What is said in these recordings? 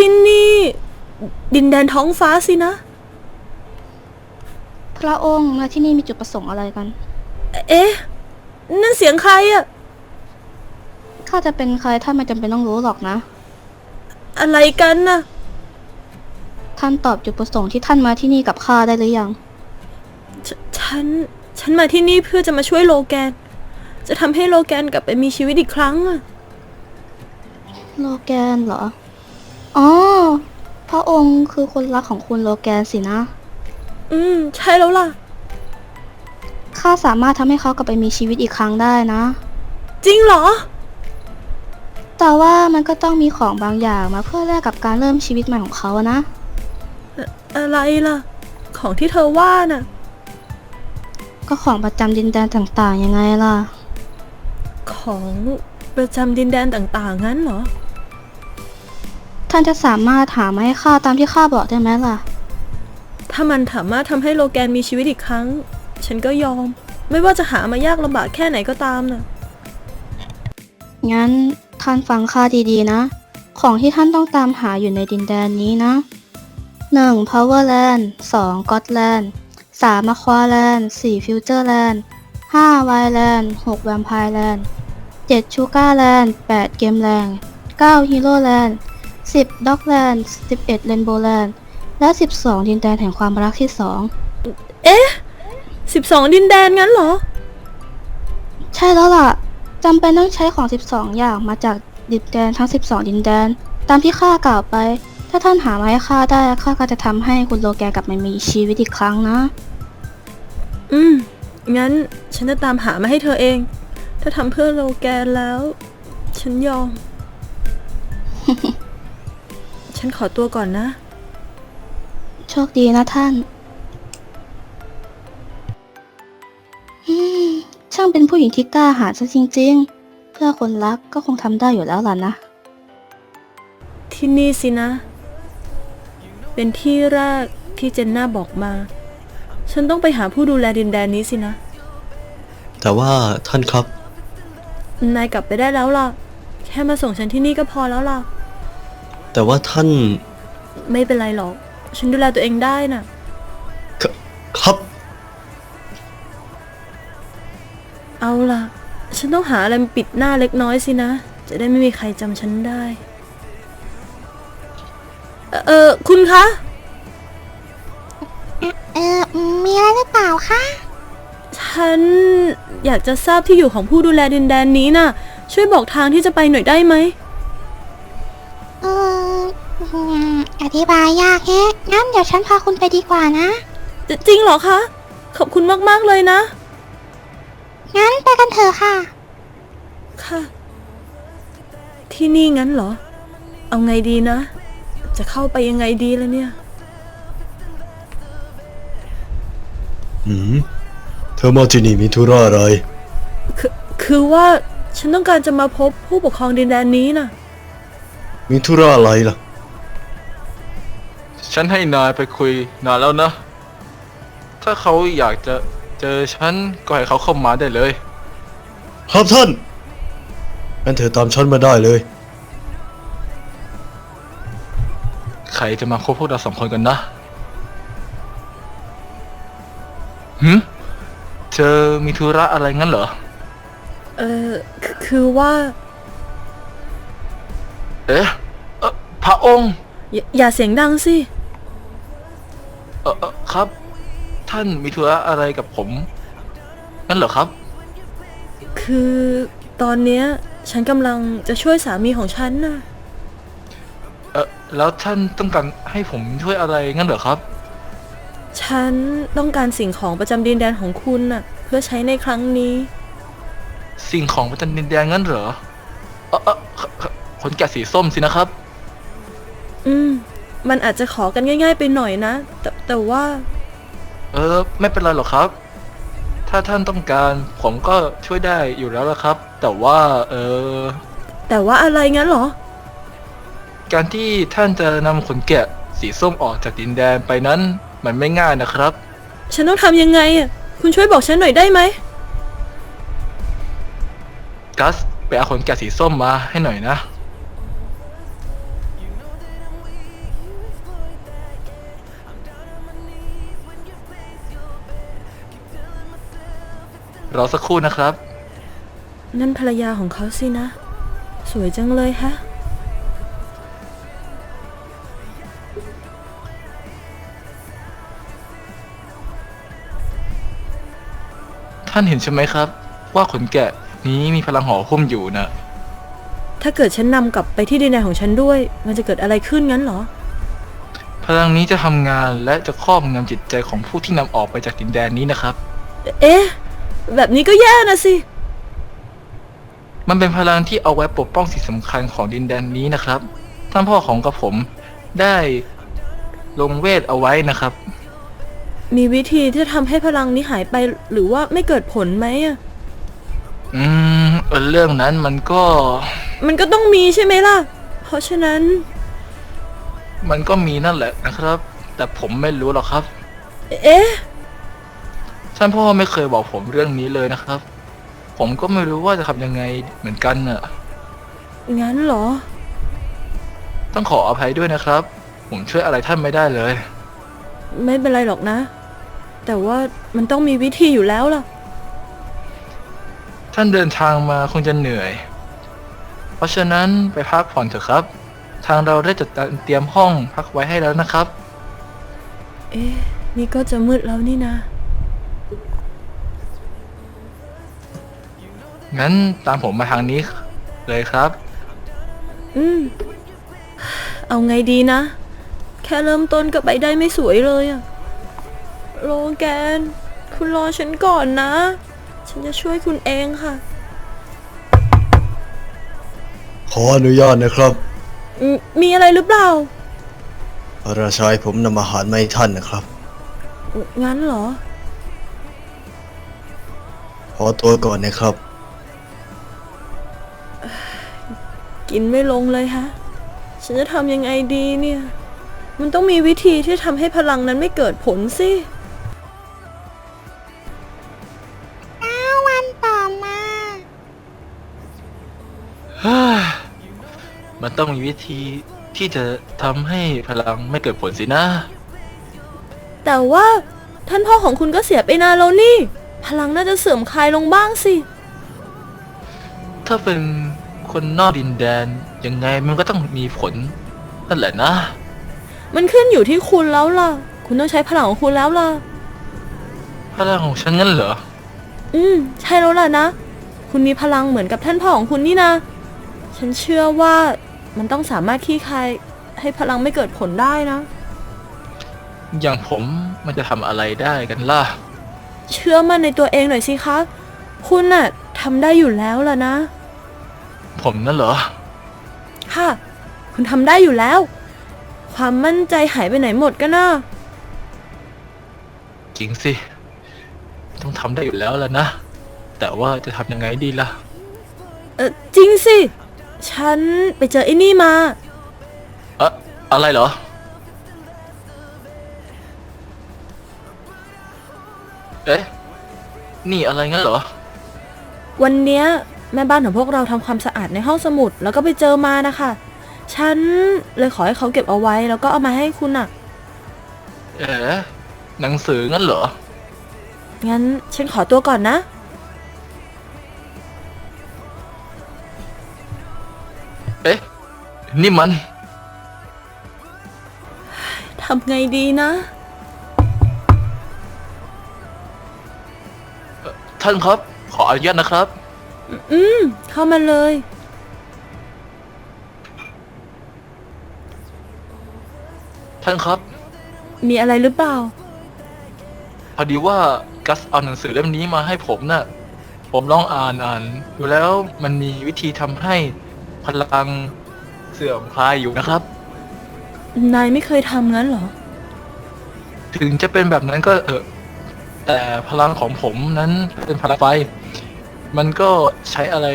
ที่นี่ ดินแดนท้องฟ้าสินะ พระองค์มาที่นี่มีจุดประสงค์อะไรกัน เอ๊ะ นั่นเสียงใครอะข้าจะเป็นใครท่านไม่จำเป็นต้องรู้หรอกนะ อะไรกันน่ะ ท่านตอบจุดประสงค์ที่ท่านมาที่นี่กับข้าได้หรือยัง ฉฉัน ฉันมาที่นี่เพื่อจะมาช่วยโลแกน จะทำให้โลแกนกลับไปมีชีวิตอีกครั้งอะ โลแกนเหรอ อ๋อ พระองค์คือคนรักของคุณโลแกนสินะ อืม ใช่แล้วล่ะ ข้าสามารถทำให้เขากลับไปมีชีวิตอีกครั้งได้นะ จริงเหรอ แต่ว่ามันก็ต้องมีของบางอย่างมาเพื่อแลกกับการเริ่มชีวิตใหม่ของเขาอะนะ อะไรล่ะ ของที่เธอว่าน่ะ ก็ของประจำดินแดนต่างๆยังไงล่ะ ของประจำดินแดนต่างๆงั้นเหรอ ท่านจะสามารถหามาให้ข้าตามที่ข้าบอกได้ไหมล่ะ ถ้ามันสามารถทำให้โลแกนมีชีวิตอีกครั้ง ฉันก็ยอม ไม่ว่าจะหามายากลำบากแค่ไหนก็ตามน่ะ งั้นท่านฟังข้าดีๆนะ ของที่ท่านต้องตามหาอยู่ในดินแดนนี้นะ 1. Powerland 2. Godland 3. Aqualand 4. Futureland 5. Wildland 6. Vampireland 7. Sugarland 8. Gameland 9. Heroland 10. Dogland 11. Rainbowland และ12ดินแดนแห่งความรักที่2เอ๊ะสิบสองดินแดนงั้นเหรอ ใช่แล้วล่ะจำเป็นต้องใช้ของ 12 อย่างมาจากดินแดนทั้ง 12 ดินแดน ตามที่ข้ากล่าวไป ถ้าท่านหามาให้ข้าได้ข้าก็จะทำให้คุณโลแกนกลับมามีชีวิตอีกครั้งนะ อืม งั้นฉันจะตามหามาให้เธอเอง ถ้าทำเพื่อโลแกนแล้ว ฉันยอม ฉันขอตัวก่อนนะ โชคดีนะท่านอืมช่างเป็นผู้หญิงที่กล้าหาญซะจริง ๆ เพื่อคนรักก็คงทำได้อยู่แล้วล่ะนะ ที่นี่สินะ เป็นที่แรกที่เจนน่าบอกมา ฉันต้องไปหาผู้ดูแลดินแดนนี้สินะ แต่ว่าท่านครับ นายกลับไปได้แล้วล่ะ แค่มาส่งฉันที่นี่ก็พอแล้วล่ะ แต่ว่าท่านไม่เป็นไรหรอก ฉันดูแลตัวเองได้น่ะ คครับ เอาล่ะ ฉันต้องหาอะไรมาปิดหน้าเล็กน้อยสินะ จะได้ไม่มีใครจำฉันได้ เอ่อเออคุณคะ เออมีอะไรหรือเปล่าคะฉันอยากจะทราบที่อยู่ของผู้ดูแลดินแดนนี้น่ะ ช่วยบอกทางที่จะไปหน่อยได้ไหมเอ ออธิบายยากแฮะงั้นเดี๋ยวฉันพาคุณไปดีกว่านะ จจริงเหรอคะ ขอบคุณมากๆเลยนะ งั้นไปกันเถอะค่ะ ค่ะ ที่นี่งั้นเหรอ เอาไงดีนะ จะเข้าไปยังไงดีล่ะเนี่ย หืมเธอมาที่นี่มีธุระอะไร คือคือว่าฉันต้องการจะมาพบผู้ปกครองดินแดนนี้น่ะ มีธุระอะไรล่ะ ฉันให้นายไปคุยนานแล้วนะ ถ้าเขาอยากจะเจอฉันก็ให้เขาเข้ามาได้เลย ครับท่านงั้นเธอตามฉันมาได้เลย ใครจะมาคบพวกเราสองคนกันนะหืมเธอมีธุระอะไรงั้นเหรอ เออคือคือว่าเอ๊ะเอ่อพระองค์ อย่าอย่าเสียงดังสิ ท่านมีธุระอะไรกับผมงั้นเหรอครับ คือตอนเนี้ยฉันกำลังจะช่วยสามีของฉันน่ะ เออแล้วท่านต้องการให้ผมช่วยอะไรงั้นเหรอครับ ฉันต้องการสิ่งของประจำดินแดนของคุณน่ะ เพื่อใช้ในครั้งนี้ สิ่งของประจำดินแดนงั้นเหรอเออเออขขขนแกะสีส้มสินะครับ อืม มันอาจจะขอกันง่าย ๆ ไปหน่อยนะ แต่แต่ว่า เออ ไม่เป็นไรหรอกครับ ถ้าท่านต้องการผมก็ช่วยได้อยู่แล้วละครับ แต่ว่าเออแต่ว่าอะไรงั้นเหรอ การที่ท่านจะนำขนแกะสีส้มออกจากดินแดนไปนั้น มันไม่ง่ายนะครับ ฉันต้องทำยังไงอะ คุณช่วยบอกฉันหน่อยได้ไหม กัสไปเอาขนแกะสีส้มมาให้หน่อยนะ รอสักครู่นะครับ นั่นภรรยาของเขาสินะ สวยจังเลยฮะ ท่านเห็นใช่ไหมครับ ว่าขนแกะนี้มีพลังห่อหุ้มอยู่นะถ้าเกิดฉันนำกลับไปที่ดินแดนของฉันด้วย มันจะเกิดอะไรขึ้นงั้นเหรอ พลังนี้จะทำงานและจะครอบงำจิตใจของผู้ที่นำออกไปจากดินแดนนี้นะครับ เอ๊ะ แบบนี้ก็แย่นะสิ มันเป็นพลังที่เอาไว้ปกป้องสิ่งสำคัญของดินแดนนี้นะครับ ท่านพ่อของกระผมได้ลงเวทเอาไว้นะครับ มีวิธีที่จะทำให้พลังนี้หายไปหรือว่าไม่เกิดผลไหมอะอืมเออเรื่องนั้นมันก็มันก็ต้องมีใช่ไหมล่ะ เพราะฉะนั้น มันก็มีนั่นแหละนะครับ แต่ผมไม่รู้หรอกครับ เอ๊ะ ท่านพ่อไม่เคยบอกผมเรื่องนี้เลยนะครับ ผมก็ไม่รู้ว่าจะทำยังไงเหมือนกันน่ะ งั้นเหรอ ต้องขออภัยด้วยนะครับ ผมช่วยอะไรท่านไม่ได้เลย ไม่เป็นไรหรอกนะ แต่ว่ามันต้องมีวิธีอยู่แล้วล่ะ ท่านเดินทางมาคงจะเหนื่อย เพราะฉะนั้นไปพักผ่อนเถอะครับ ทางเราได้จัดเตรียมห้องพักไว้ให้แล้วนะครับ เอ๊ะ นี่ก็จะมืดแล้วนี่นะ งั้นตามผมมาทางนี้เลยครับ อืม เอาไงดีนะ แค่เริ่มต้นก็ไปได้ไม่สวยเลยอะโลแกน คุณรอฉันก่อนนะ ฉันจะช่วยคุณเองค่ะ ขออนุญาตนะครับมมีอะไรหรือเปล่า พระราชายผมนำอาหารมาให้ท่านนะครับ งั้นเหรอ ขอตัวก่อนนะครับ กินไม่ลงเลยฮะ ฉันจะทำยังไงดีเนี่ย มันต้องมีวิธีที่ทำให้พลังนั้นไม่เกิดผลสิวันต่อมามันต้องมีวิธีที่จะทำให้พลังไม่เกิดผลสินะ แต่ว่าท่านพ่อของคุณก็เสียไปนานแล้วนี่ พลังน่าจะเสื่อมคลายลงบ้างสิ ถ้าเป็น คนนอกดินแดนยังไงมันก็ต้องมีผลนั่นแหละนะ มันขึ้นอยู่ที่คุณแล้วล่ะ คุณต้องใช้พลังของคุณแล้วล่ะ พลังของฉันงั้นเหรอ อืม ใช่แล้วล่ะนะ คุณมีพลังเหมือนกับท่านพ่อของคุณนี่นะ ฉันเชื่อว่ามันต้องสามารถขี้คายให้พลังไม่เกิดผลได้นะ อย่างผมมันจะทำอะไรได้กันล่ะ เชื่อมั่นในตัวเองหน่อยสิคะ คุณน่ะทำได้อยู่แล้วล่ะนะ ผมนั่นเหรอ ค่ะ คุณทำได้อยู่แล้ว ความมั่นใจหายไปไหนหมดกันนะจริงสิ ต้องทำได้อยู่แล้วแล่ะนะ แต่ว่าจะทำยังไงดีล่ะ เออจริงสิ ฉันไปเจอไอ้นี่มา เอะอะไรเหรอ เอ๊ะ นี่อะไรงั้นเหรอ วันเนี้ย แม่บ้านของพวกเราทำความสะอาดในห้องสมุด แล้วก็ไปเจอมานะคะ ฉันเลยขอให้เขาเก็บเอาไว้ แล้วก็เอามาให้คุณน่ะเอ๊ะหนังสืองั้นเหรอ งั้นฉันขอตัวก่อนนะ เอ๊ะ นี่มัน ทำไงดีนะ ท่านครับ ขออนุญาตนะครับ อืม เข้ามาเลย ท่านครับ มีอะไรหรือเปล่า พอดีว่ากัสเอาหนังสือเล่มนี้มาให้ผมน่ะ ผมลองอ่านอ่านดูแล้วมันมีวิธีทำให้พลังเสื่อมคลายอยู่นะครับ นายไม่เคยทำงั้นเหรอ ถึงจะเป็นแบบนั้นก็เออแต่พลังของผมนั้นเป็นพลังไฟ มันก็ใช้อะไร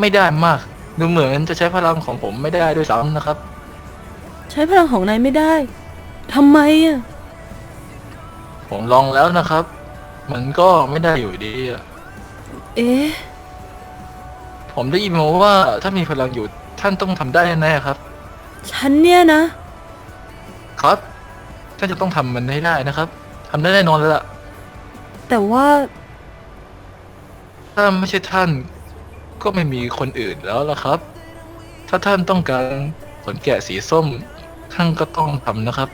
ไม่ได้มาก ดูเหมือนจะใช้พลังของผมไม่ได้ด้วยซ้ำนะครับ ใช้พลังของนายไม่ได้ทำไมอะผมลองแล้วนะครับ มันก็ไม่ได้อยู่ดีอะเอ๊ะผมได้ยินมาว่าถ้ามีพลังอยู่ท่านต้องทำได้แน่ๆครับ ฉันเนี่ยนะ ครับ ท่านจะต้องทำมันให้ได้นะครับทำได้แน่นอนเลยล่ะแต่ว่า ถ้าไม่ใช่ท่าน ก็ไม่มีคนอื่นแล้วล่ะครับ ถ้าท่านต้องการขนแกะสีส้ม ท่านก็ต้องทำนะครับ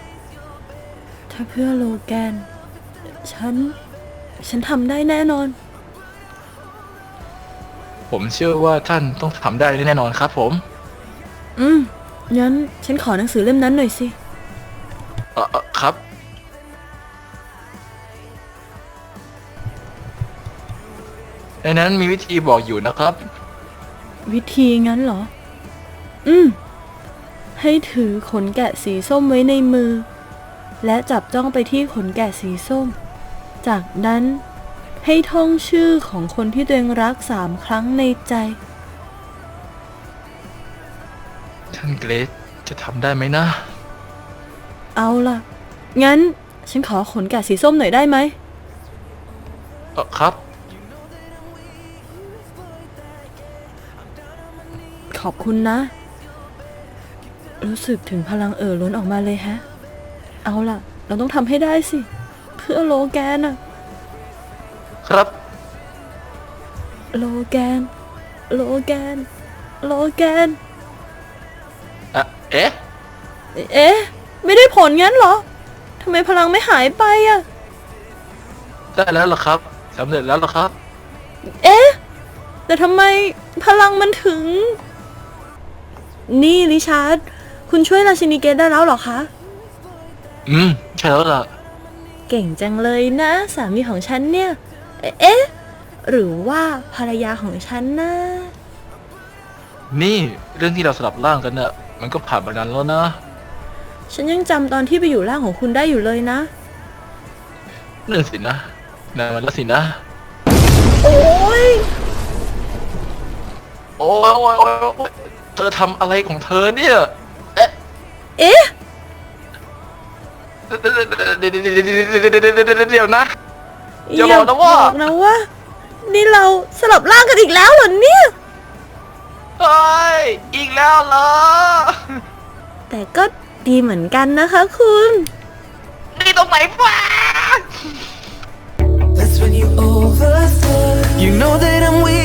ถ้าเพื่อโลแกน ฉัน ฉันทำได้แน่นอน ผมเชื่อว่าท่านต้องทำได้แน่นอนครับ ผม อืมงั้นฉันขอหนังสือเล่มนั้นหน่อยสิ ในนั้นมีวิธีบอกอยู่นะครับ วิธีงั้นเหรอ อืม ให้ถือขนแกะสีส้มไว้ในมือ และจับจ้องไปที่ขนแกะสีส้ม จากนั้นให้ท่องชื่อของคนที่ตัวเองรักสามครั้งในใจ ท่านเกรซจะทำได้ไหมนะ เอาล่ะ งั้น ฉันขอขนแกะสีส้มหน่อยได้ไหม เออครับ อบคุณนะ รู้สึกถึงพลังเอ่อล้นออกมาเลยแฮะ เอาล่ะ เราต้องทำให้ได้สิ เพื่อโลแกนอะครับ โลแกน โลแกน โลแกน อะ เอ๊ะ เอ๊ะ ไม่ได้ผลงั้นเหรอทำไมพลังไม่หายไปอะได้แล้วเหรอครับสำเร็จแล้วเหรอครับ เอ๊ะ แต่ทำไมพลังมันถึง นี่ริชาร์ด คุณช่วยราชินีเกตได้แล้วเหรอคะ อืม ใช่แล้วล่ะ เก่งจังเลยนะ สามีของฉันเนี่ย เอ๊ะ หรือว่าภรรยาของฉันนะ นี่เรื่องที่เราสลับร่างกันเนี่ยมันก็ผ่านมานานแล้วนะ ฉันยังจำตอนที่ไปอยู่ร่างของคุณได้อยู่เลยนะ นั่นสินะนานมาแล้วสินะ โอ้ย โอ้ยโอ้ยโอ้ยโอ้ย เธอทำอะไรของเธอเนี่ย เอ๊ะเอ๊ะเดี๋ยวเดี๋ยวเดี๋ยวเดี๋ยวเดี๋ยวนะ อย่าบอกนะว่าบอกนะว่า นี่เราสลับร่างกันอีกแล้วเหรอเนี่ย เฮ้ย อีกแล้วเหรอ แต่ก็ดีเหมือนกันนะคะคุณ นี่ตรงไหนวะ That's when you overthrow. You know that I'm weak,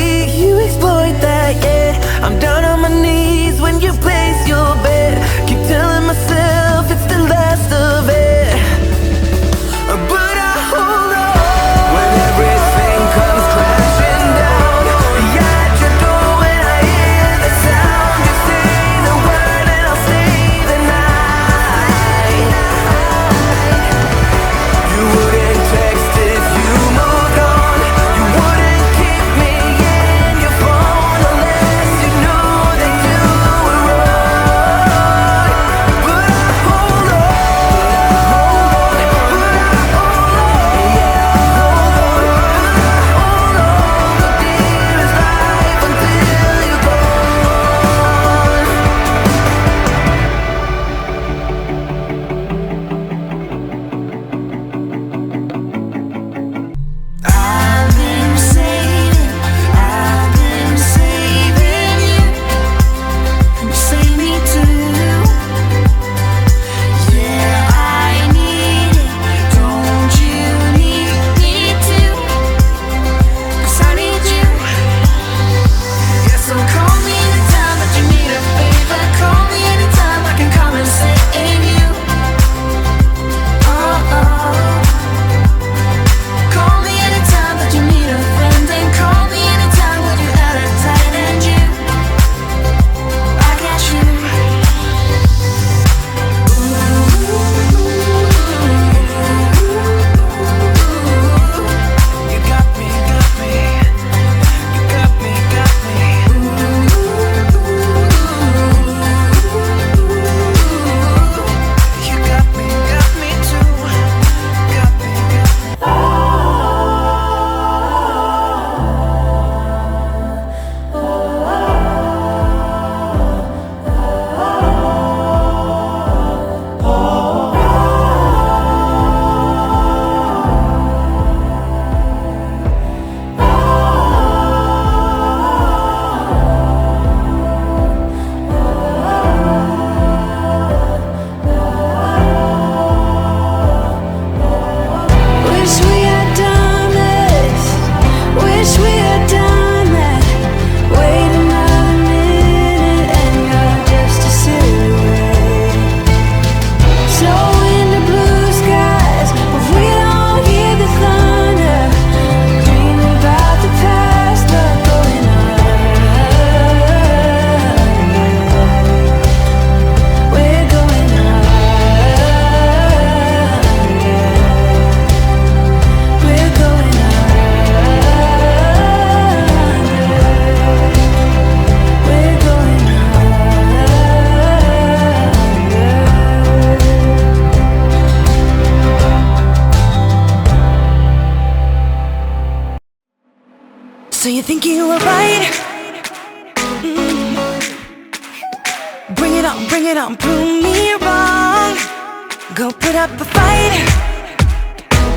up a fight.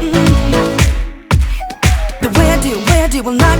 Mm -hmm. The where do, where do will not.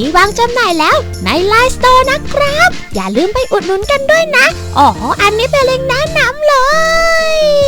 มีวางจำหน่ายแล้วในไลน์สโตร์นะครับ อย่าลืมไปอุดหนุนกันด้วยนะ อ๋อ อันนี้เป็นเล็งน้ำน้ำเลย